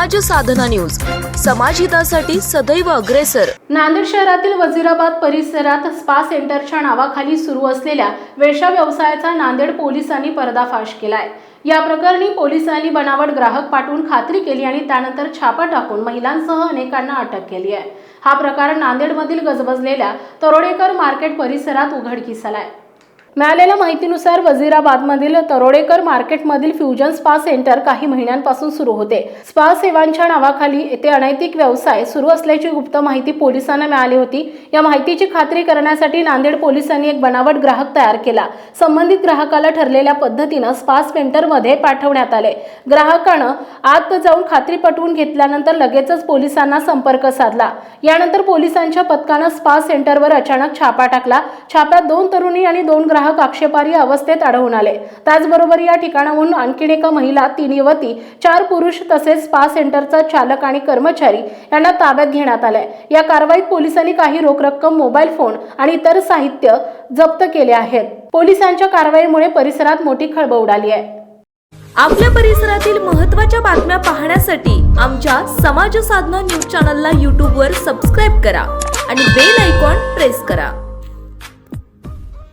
साधना news. समाजहितासाठी सदैव अग्रेसर. नांदेड शहरातील वजिराबाद परिसरात स्पा सेंटरच्या नावाखाली सुरू असलेल्या वेश्या व्यवसायाचा नांदेड पोलिसांनी पर्दाफाश केलाय. या प्रकरणी पोलिसांनी बनावट ग्राहक पाठवून खात्री केली आणि त्यानंतर छापा टाकून महिलांसह अनेकांना अटक केली आहे. हा प्रकार नांदेडमधील गजबजलेल्या तरोडेकर मार्केट परिसरात उघडकीस आलाय. मिळालेल्या माहितीनुसार वजिराबादमधील तरोडेकर मार्केटमधील फ्युजन स्पा सेंटर काही महिन्यांपासून सुरू होते. स्पा सेवांच्या नावाखाली येथे अनैतिक व्यवसाय सुरू असल्याची गुप्त माहिती पोलिसांना मिळाली होती. या माहितीची खात्री करण्यासाठी नांदेड पोलिसांनी एक बनावट ग्राहक तयार केला. संबंधित ग्राहकाला ठरलेल्या पद्धतीनं स्पा सेंटरमध्ये पाठवण्यात आले. ग्राहकानं आत जाऊन खात्री पटवून घेतल्यानंतर लगेचच पोलिसांना संपर्क साधला. यानंतर पोलिसांच्या पथकानं स्पा सेंटरवर अचानक छापा टाकला. छाप्यात दोन तरुणी आणि दोन ग्राहक ग्राहक आक्षेपार्ह अवस्थेत आढळून आले. त्याचबरोबर या ठिकाणाहून आणखीन एका महिला तीन युवती चार पुरुष तसेच स्पा सेंटरचा चालक आणि कर्मचारी यांना ताब्यात घेण्यात आलाय. या कारवाईत पोलिसांनी काही रोख रक्कम मोबाईल फोन आणि इतर साहित्य जप्त केले आहेत. पोलिसांच्या कारवाईमुळे परिसरात मोठी खळबळ उडाली आहे. आपल्या परिसरातील महत्त्वाच्या बातम्या पाहण्यासाठी आमच्या समाज साधना न्यूज चॅनलला यूट्यूबवर सबस्क्राईब करा आणि बेल आयकॉन प्रेस करा.